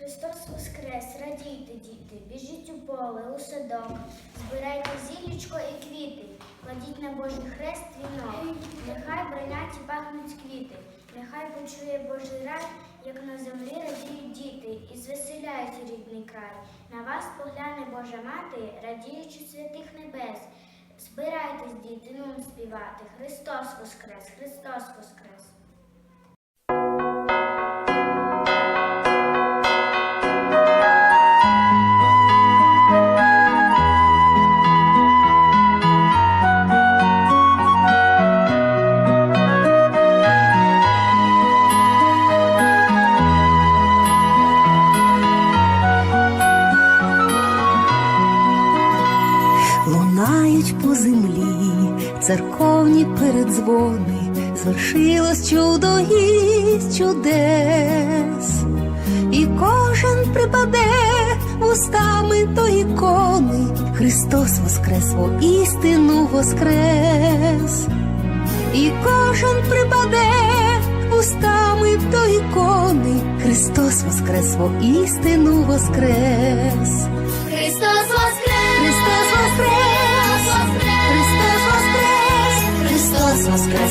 Христос Воскрес, радійте, діти, біжіть у поле, у садок, збирайте зіллячко і квіти, кладіть на Божий хрест вінок, нехай бринять і пахнуть квіти, нехай почує Божий рай, як на землі радіють діти, і звеселяється рідний край. На вас погляне Божа мати, радіючи святих небес. Збирайтесь, діти, нум співати. Христос Воскрес, Христос Воскрес. Лунають по землі. Церковні передзвони, звершилось чудо із чудес, і кожен припаде вустами до ікони, Христос воскрес, істину воскрес, і кожен припаде вустами до ікони, Христос воскрес, во істину воскрес.